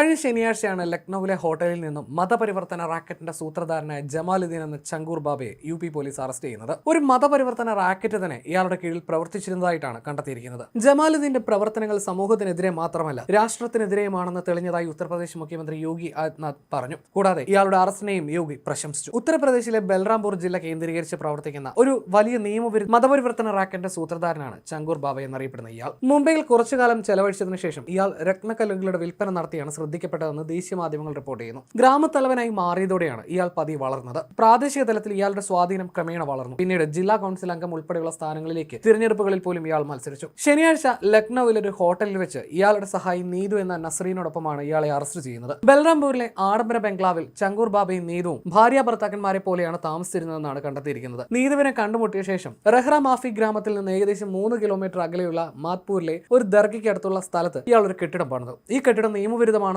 കഴിഞ്ഞ ശനിയാഴ്ചയാണ് ലക്നൌവിലെ ഹോട്ടലിൽ നിന്നും മതപരിവർത്തന റാക്കറ്റിന്റെ സൂത്രധാരനായ ജമാലുദ്ദീൻ എന്ന ചങ്കൂർ ബാബയെ യു പി പോലീസ് അറസ്റ്റ് ചെയ്യുന്നത്. ഒരു മതപരിവർത്തന റാക്കറ്റ് തന്നെ ഇയാളുടെ കീഴിൽ പ്രവർത്തിച്ചിരുന്നതായിട്ടാണ് കണ്ടെത്തിയിരിക്കുന്നത്. ജമാലുദ്ദീന്റെ പ്രവർത്തനങ്ങൾ സമൂഹത്തിനെതിരെ മാത്രമല്ല രാഷ്ട്രത്തിനെതിരെയുമാണെന്ന് തെളിഞ്ഞതായി ഉത്തർപ്രദേശ് മുഖ്യമന്ത്രി യോഗി ആദിത്യനാഥ് പറഞ്ഞു. കൂടാതെ ഇയാളുടെ അറസ്റ്റിനെയും യോഗി പ്രശംസിച്ചു. ഉത്തർപ്രദേശിലെ ബൽറാംപൂർ ജില്ല കേന്ദ്രീകരിച്ച് പ്രവർത്തിക്കുന്ന ഒരു വലിയ നിയമവിരു മതപരിവർത്തന റാക്കറ്റിന്റെ സൂത്രധാരനാണ് ചങ്കൂർ ബാബ എന്നറിയപ്പെടുന്ന ഇയാൾ. മുംബൈയിൽ കുറച്ചുകാലം ചെലവഴിച്ചതിനു ശേഷം ഇയാൾ രത്നക്കല്ലുകളുടെ വിൽപ്പന നടത്തിയാണ് ശ്രദ്ധിക്കപ്പെട്ടതെന്ന് ദേശീയ മാധ്യമങ്ങൾ റിപ്പോർട്ട് ചെയ്യുന്നു. ഗ്രാമത്തലവനായി മാറിയതോടെയാണ് ഇയാൾ പതി വളർന്നത്. പ്രാദേശിക തലത്തിൽ ഇയാളുടെ സ്വാധീനം ക്രമേണ വളർന്നു. പിന്നീട് ജില്ലാ കൗൺസിൽ അംഗം ഉൾപ്പെടെയുള്ള സ്ഥാനങ്ങളിലേക്ക് തിരഞ്ഞെടുപ്പുകളിൽ പോലും ഇയാൾ മത്സരിച്ചു. ശനിയാഴ്ച ലക്നൌവിൽ ഒരു ഹോട്ടലിൽ വെച്ച് ഇയാളുടെ സഹായി നീതു എന്ന നസറീനോടൊപ്പമാണ് ഇയാളെ അറസ്റ്റ് ചെയ്യുന്നത്. ബൽറാംപൂരിലെ ആഡംബര ബംഗ്ലാവിൽ ചങ്കൂർ ബാബയും നീതുവും ഭാര്യ ഭർത്താക്കന്മാരെ പോലെയാണ് താമസിച്ചിരുന്നതെന്നാണ് കണ്ടെത്തിയിരിക്കുന്നത്. നീതുവിനെ കണ്ടുമുട്ടിയ ശേഷം റഹ്റ മാഫി ഗ്രാമത്തിൽ നിന്ന് ഏകദേശം മൂന്ന് കിലോമീറ്റർ അകലെയുള്ള മാത്പൂരിലെ ഒരു ദർഗയ്ക്ക് അടുത്തുള്ള സ്ഥലത്ത് ഇയാൾ ഒരു കെട്ടിടം പണിതു. ഈ കെട്ടിടം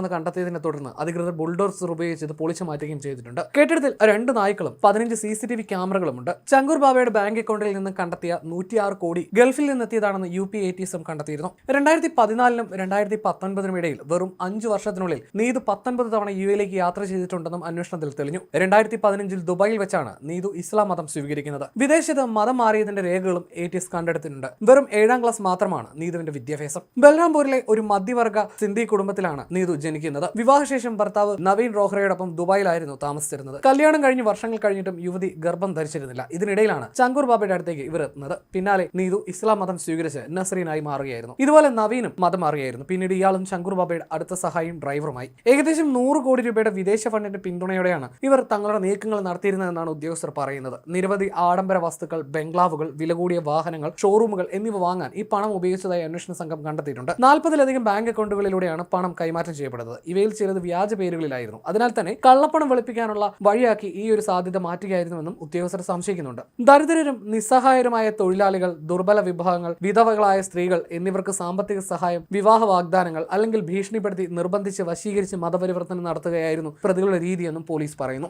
നിയമവിരുദ്ധമാണെന്ന് കണ്ടെത്തിയതിനെ തുടർന്ന് അധികൃതർ ബുൾഡോസർ ഉപയോഗിച്ച് ഇത് പൊളിച്ചു മാറ്റുകയും ചെയ്തിട്ടുണ്ട്. കെട്ടിടത്തിൽ രണ്ട് നായ്ക്കളും പതിനഞ്ച് സി സി ടി വി ക്യാമറകളുമുണ്ട്. ചങ്കൂർ ബാബയുടെ ബാങ്ക് അക്കൗണ്ടിൽ നിന്ന് കണ്ടെത്തിയ നൂറ്റിയാറ് കോടി ഗൾഫിൽ നിന്നെത്തിയതാണെന്ന് യു പി എ ടി എസും കണ്ടെത്തിയിരുന്നു. രണ്ടായിരത്തി പതിനാലിനും രണ്ടായിരത്തി പത്തൊൻപതിനും ഇടയിൽ വെറും അഞ്ചു വർഷത്തിനുള്ളിൽ നീതു പത്തൊൻപത് തവണ യു എയിലേക്ക് യാത്ര ചെയ്തിട്ടുണ്ടെന്നും അന്വേഷണത്തിൽ തെളിഞ്ഞു. രണ്ടായിരത്തി പതിനഞ്ചിൽ ദുബായിൽ വെച്ചാണ് നീതു ഇസ്ലാം മതം സ്വീകരിക്കുന്നത്. വിദേശത്ത് മതം മാറിയതിന്റെ രേഖകളും എ ടി എസ് കണ്ടെടുത്തിട്ടുണ്ട്. വെറും ഏഴാം ക്ലാസ് മാത്രമാണ് നീതുവിന്റെ വിദ്യാഭ്യാസം. ബൽറാംപൂരിലെ ഒരു മധ്യവർഗ സിന്ധി കുടുംബത്തിലാണ് നീതു ജനിക്കുന്നത് വിവാഹശേഷം ഭർത്താവ് നവീൻ റോഹ്റയോടൊപ്പം ദുബായിലായിരുന്നു താമസിച്ചിരുന്നത്. കല്യാണം കഴിഞ്ഞ് വർഷങ്ങൾ കഴിഞ്ഞിട്ടും യുവതി ഗർഭം ധരിച്ചിരുന്നില്ല. ഇതിനിടയിലാണ് ചങ്കൂർ ബാബയുടെ അടുത്തേക്ക് ഇവർ എത്തുന്നത്. പിന്നാലെ നീതു ഇസ്ലാം മതം സ്വീകരിച്ച് നസറീനായി മാറുകയായിരുന്നു. ഇതുപോലെ നവീനും മതം മാറുകയായിരുന്നു. പിന്നീട് ഇയാളും ചങ്കൂർ ബാബയുടെ അടുത്ത സഹായിയും ഡ്രൈവറുമായി. ഏകദേശം നൂറ് കോടി രൂപയുടെ വിദേശ ഫണ്ടിന്റെ പിന്തുണയോടെയാണ് ഇവർ തങ്ങളുടെ നീക്കങ്ങൾ നടത്തിയിരുന്നതെന്നാണ് ഉദ്യോഗസ്ഥർ പറയുന്നത്. നിരവധി ആഡംബര വസ്തുക്കൾ ബംഗ്ലാവുകൾ വില കൂടിയ വാഹനങ്ങൾ ഷോറൂമുകൾ എന്നിവ വാങ്ങാൻ ഈ പണം ഉപയോഗിച്ചതായി അന്വേഷണ സംഘം കണ്ടെത്തിയിട്ടുണ്ട്. നാൽപ്പതിലധികം ബാങ്ക് അക്കൗണ്ടുകളിലൂടെയാണ് പണം കൈമാറ്റം ചെയ്യപ്പെടുന്നത്. ഇവയിൽ ചിലത് വ്യാജ പേരുകളിലായിരുന്നു. അതിനാൽ തന്നെ കള്ളപ്പണം വെളുപ്പിക്കാനുള്ള വഴിയാക്കി ഈ ഒരു സാധ്യത മാറ്റുകയായിരുന്നുവെന്നും ഉദ്യോഗസ്ഥർ സംശയിക്കുന്നുണ്ട്. ദരിദ്രരും നിസ്സഹായരുമായ തൊഴിലാളികൾ ദുർബല വിഭാഗങ്ങൾ വിധവകളായ സ്ത്രീകൾ എന്നിവർക്ക് സാമ്പത്തിക സഹായം വിവാഹ വാഗ്ദാനങ്ങൾ അല്ലെങ്കിൽ ഭീഷണിപ്പെടുത്തി നിർബന്ധിച്ച് വശീകരിച്ച് മതപരിവർത്തനം നടത്തുകയായിരുന്നു പ്രതികളുടെ രീതിയെന്നും പോലീസ് പറയുന്നു.